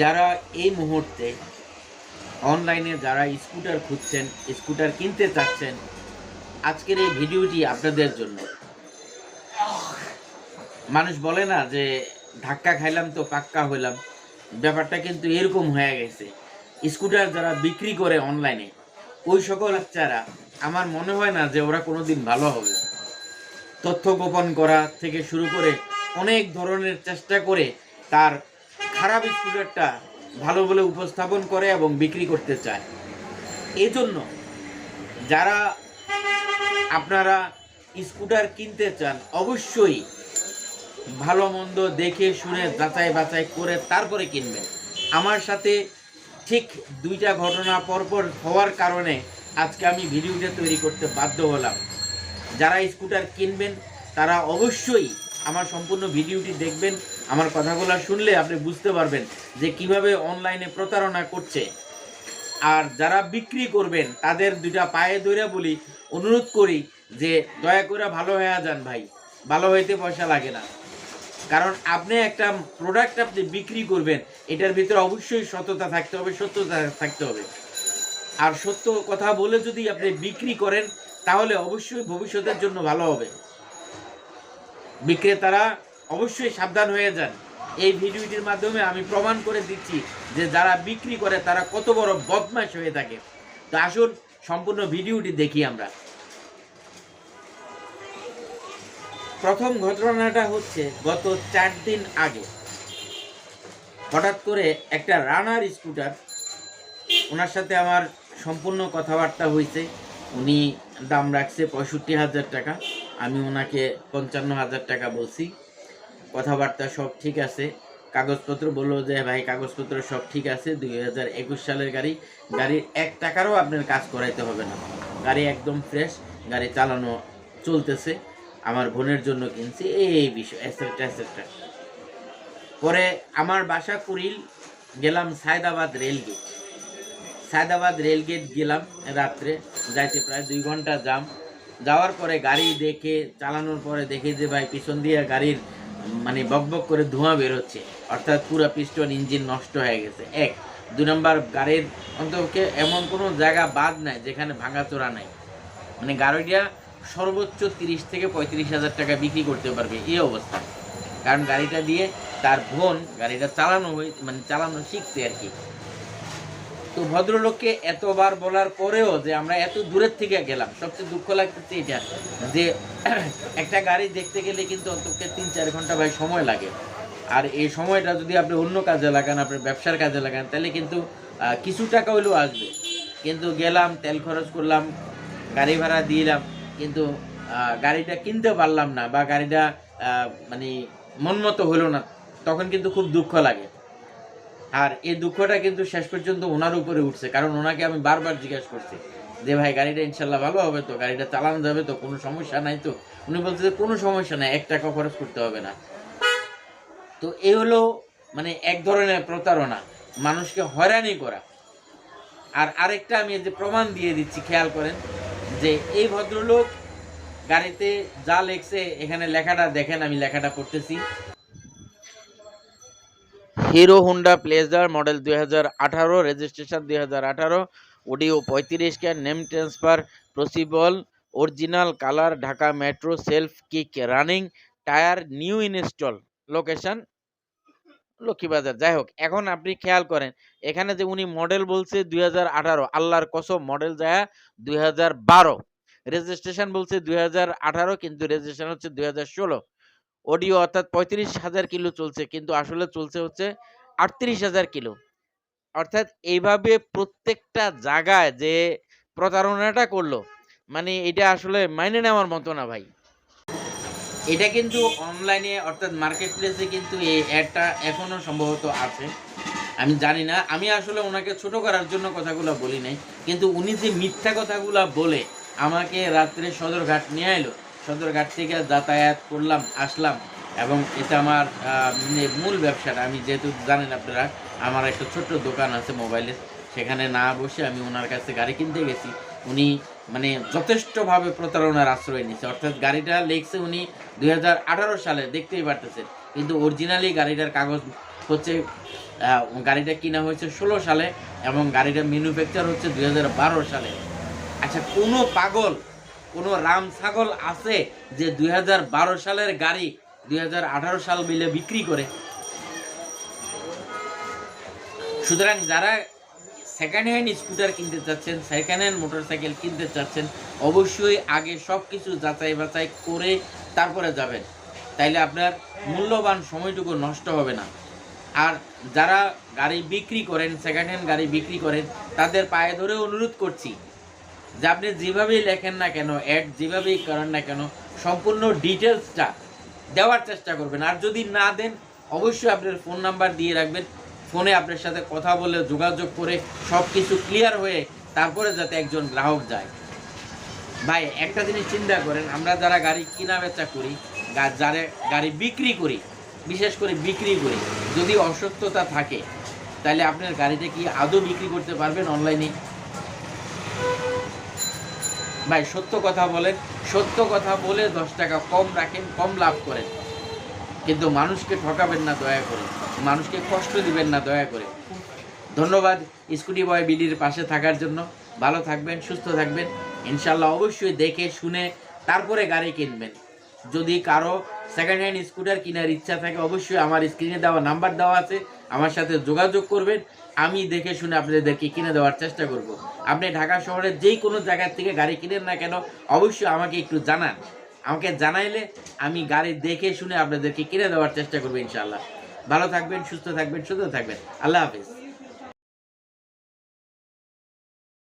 যারা এই মুহূর্তে অনলাইনে যারা স্কুটার খুঁজছেন স্কুটার কিনতে চাচ্ছেন, আজকের এই ভিডিওটি আপনাদের জন্য। মানুষ বলে না যে, ধাক্কা খাইলাম তো পাক্কা হইলাম। ব্যাপারটা কিন্তু এরকম হয়ে গেছে। স্কুটার যারা বিক্রি করে অনলাইনে ওই সকল বাচ্চারা, আমার মনে হয় না যে ওরা কোনোদিন ভালো হবে। তথ্য গোপন করা থেকে শুরু করে অনেক ধরনের চেষ্টা করে তার খারাপ স্কুটারটা ভালো বলে উপস্থাপন করে এবং বিক্রি করতে চায়। এজন্য যারা আপনারা স্কুটার কিনতে চান, অবশ্যই ভালো মন্দ দেখে শুনে যাচাই বাছাই করে তারপরে কিনবেন। আমার সাথে ঠিক দুইটা ঘটনা পরপর হওয়ার কারণে আজকে আমি ভিডিওটা তৈরি করতে বাধ্য হলাম। যারা স্কুটার কিনবেন, তারা অবশ্যই আমার সম্পূর্ণ ভিডিওটি দেখবেন। আমার কথাগুলো শুনলে আপনি বুঝতে পারবেন যে কীভাবে অনলাইনে প্রতারণা করছে। আর যারা বিক্রি করবেন, তাদের দুইটা পায়ে ধরে বলি, অনুরোধ করি যে দয়া করে ভালো হয়ে যান ভাই। ভালো হইতে পয়সা লাগে না। কারণ আপনি একটা প্রোডাক্ট আপনি বিক্রি করবেন, এটার ভিতরে অবশ্যই সততা থাকতে হবে, সত্যতা থাকতে হবে। আর সত্য কথা বলে যদি আপনি বিক্রি করেন, তাহলে অবশ্যই ভবিষ্যতের জন্য ভালো হবে। বিক্রেতারা অবশ্যই সাবধান হয়ে যান। এই ভিডিওটির মাধ্যমে আমি প্রমাণ করে দিচ্ছি যে যারা বিক্রি করে, তারা কত বড় বদমাশ হয়ে থাকে। তো আসুন, সম্পূর্ণ ভিডিওটি দেখি আমরা। প্রথম ঘটনাটা হচ্ছে গত চার দিন আগে। হঠাৎ করে একটা রানার স্কুটার, ওনার সাথে আমার সম্পূর্ণ কথাবার্তা হয়েছে। উনি দাম রাখছে পঁয়ষট্টি হাজার টাকা, আমি ওনাকে পঞ্চান্ন হাজার টাকা বলছি। কথাবার্তা সব ঠিক আছে। কাগজপত্র বলল যে, ভাই, কাগজপত্র সব ঠিক আছে। দুই হাজার একুশ সালের গাড়ি, গাড়ির এক টাকারও আপনার কাজ করাইতে হবে না। গাড়ি একদম ফ্রেশ গাড়ি চালানো চলতেছে। আমার বোনের জন্য কিনছি, এই বিষয় এসেট্রা এসেট্রা পরে আমার বাসা কুড়িল, গেলাম সায়দাবাদ রেলগেট সায়দাবাদ রেলগেট গেলাম রাত্রে, যাইতে প্রায় দুই ঘণ্টা জাম যাওয়ার পরে গাড়ি দেখে, চালানোর পরে দেখে যে, ভাই, পিছন দিয়ে গাড়ির মানে বকবক করে ধোঁয়া বেরোচ্ছে। অর্থাৎ পুরো পিস্টন ইঞ্জিন নষ্ট হয়ে গেছে। এক, দু নম্বর গাড়ির অন্তকে এমন কোনো জায়গা বাদ নাই যেখানে ভাঙাচোরা নাই। মানে গাড়িটা সর্বোচ্চ তিরিশ থেকে পঁয়ত্রিশ হাজার টাকা বিক্রি করতে পারবে এই অবস্থা। কারণ গাড়িটা দিয়ে তার বোন গাড়িটা চালানো হয়ে মানে চালানো শিখছে আর কি। তো ভদ্রলোককে এতবার বলার পরেও যে আমরা এত দূরের থেকে গেলাম, সবচেয়ে দুঃখ লাগতেছে এটা, যে একটা গাড়ি দেখতে গেলে কিন্তু অন্তত তিন চার ঘণ্টা ভাই সময় লাগে। আর এই সময়টা যদি আপনি অন্য কাজে লাগান আপনার ব্যবসার কাজে লাগান, তাহলে কিন্তু কিছু টাকা হইলেও আসবে। কিন্তু গেলাম, তেল খরচ করলাম, গাড়ি ভাড়া দিলাম, কিন্তু গাড়িটা কিনতে পারলাম না বা গাড়িটা মানে মন মতো হলো না, তখন কিন্তু খুব দুঃখ লাগে। আর এই দুঃখটা কিন্তু শেষ পর্যন্ত ওনার উপরে উঠছে, কারণ ওনাকে আমি বারবার জিজ্ঞাসা করছি যে, ভাই, গাড়িটা ইনশাল্লাহ ভালো হবে তো? গাড়িটা চালানো যাবে তো? কোনো সমস্যা নাই তো? উনি বলছে যে, কোনো সমস্যা নাই, এক টাকা খরচ করতে হবে না। তো এই হলো মানে এক ধরনের প্রতারণা, মানুষকে হয়রানি করা। আর আরেকটা আমি যে প্রমাণ দিয়ে দিচ্ছি, খেয়াল করেন যে, এই ভদ্রলোক গাড়িতে যা লেখছে, এখানে লেখাটা দেখেন, আমি লেখাটা পড়তেছি। হিরো হুন্ডা প্লেজার মডেল দুই হাজার আঠারো রেজিস্ট্রেশন দুই হাজার আঠারো অডিও পঁয়ত্রিশ কে name transfer possible original colour Dhaka metro self kick running tyre new install location Lakshmibazar. যাই হোক, এখন আপনি খেয়াল করেন, এখানে যে উনি মডেল বলছে দুই হাজার আঠারো, আল্লাহর কসম মডেল যায় দুই হাজার বারো। রেজিস্ট্রেশন বলছে দুই হাজার আঠারো, কিন্তু রেজিস্ট্রেশন হচ্ছে দুই হাজার ষোলো। অডিও অর্থাৎ পঁয়ত্রিশ হাজার কিলো চলছে, কিন্তু আসলে চলছে হচ্ছে আটত্রিশ হাজার কিলো। অর্থাৎ এইভাবে প্রত্যেকটা জায়গায় যে প্রতারণাটা করল মানে এটা আসলে মাইনে নেওয়ার মতো না ভাই। এটা কিন্তু অনলাইনে অর্থাৎ মার্কেট প্লেসে কিন্তু এই অ্যাডটা এখনও সম্ভবত আছে। আমি জানি না, আমি আসলে ওনাকে ছোট করার জন্য কথাগুলো বলি নাই, কিন্তু উনি যে মিথ্যা কথাগুলো বলে আমাকে রাত্রে সদরঘাট নিয়ে এলো সদরঘাট থেকে যাতায়াত করলাম, আসলাম এবং এটা আমার মানে মূল ব্যবসাটা। আমি যেহেতু জানেন আপনারা, আমার একটা ছোট্ট দোকান আছে মোবাইলের সেখানে না বসে আমি ওনার কাছে গাড়ি কিনতে গেছি। উনি মানে যথেষ্টভাবে প্রতারণার আশ্রয় নিয়েছে। অর্থাৎ গাড়িটা লেখছে উনি দুই হাজার আঠারো সালে, দেখতেই পারতেছেন। কিন্তু অরিজিনালি গাড়িটার কাগজ হচ্ছে গাড়িটা কিনা হয়েছে ষোলো সালে এবং গাড়িটা ম্যানুফ্যাকচার হচ্ছে দু হাজার বারো সালে। আচ্ছা কোনো পাগল কোনো রাম ছাগল আছে যে দু হাজার বারো সালের গাড়ি দুই হাজার আঠারো সাল মিলে বিক্রি করে? সুতরাং যারা সেকেন্ড হ্যান্ড স্কুটার কিনতে চাচ্ছেন সেকেন্ড হ্যান্ড মোটরসাইকেল কিনতে চাচ্ছেন, অবশ্যই আগে সব কিছু যাচাই বাছাই করে তারপরে যাবেন। তাইলে আপনার মূল্যবান সময়টুকু নষ্ট হবে না। আর যারা গাড়ি বিক্রি করেন সেকেন্ড হ্যান্ড গাড়ি বিক্রি করেন, তাদের পায়ে ধরে অনুরোধ করছি যে আপনি যেভাবেই লেখেন না কেন অ্যাড যেভাবেই করেন না কেন, সম্পূর্ণ ডিটেলসটা দেওয়ার চেষ্টা করবেন। আর যদি না দেন, অবশ্যই আপনার ফোন নাম্বার দিয়ে রাখবেন। ফোনে আপনার সাথে কথা বলে, যোগাযোগ করে সব কিছু ক্লিয়ার হয়ে তারপরে যাতে একজন গ্রাহক যায়। ভাই, একটা জিনিস চিন্তা করেন, আমরা যারা গাড়ি কিনা বেচা করি যারা গাড়ি বিক্রি করি, বিশেষ করে বিক্রি করি, যদি অসুস্থতা থাকে, তাহলে আপনার গাড়িটা কি আদৌ বিক্রি করতে পারবেন অনলাইনে ভাই, সত্য কথা বলেন, সত্য কথা বলে দশ টাকা কম রাখেন, কম লাভ করেন। কিন্তু মানুষকে ঠকাবেন না, দয়া করে। মানুষকে কষ্ট দিবেন না, দয়া করে। ধন্যবাদ স্কুটি বয় বিলির পাশে থাকার জন্য। ভালো থাকবেন, সুস্থ থাকবেন। ইনশাল্লাহ অবশ্যই দেখে, শুনে তারপরে গাড়ি কিনবেন। যদি কারও সেকেন্ড হ্যান্ড স্কুটার কেনার ইচ্ছা থাকে, অবশ্যই আমার স্ক্রিনে দেওয়া নাম্বার দেওয়া আছে। আমার সাথে যোগাযোগ করবেন, আমি দেখে শুনে আপনাদেরকে কিনে দেওয়ার চেষ্টা করব। আপনি ঢাকা শহরের যেই কোনো জায়গার থেকে গাড়ি কিনেন না কেন, অবশ্যই আমাকে একটু জানান। আমাকে জানাইলে আমি গাড়ি দেখে শুনে আপনাদেরকে কিনে দেওয়ার চেষ্টা করব ইনশাল্লাহ ভালো থাকবেন, সুস্থ থাকবেন সুস্থ থাকবেন। আল্লাহ হাফিজ।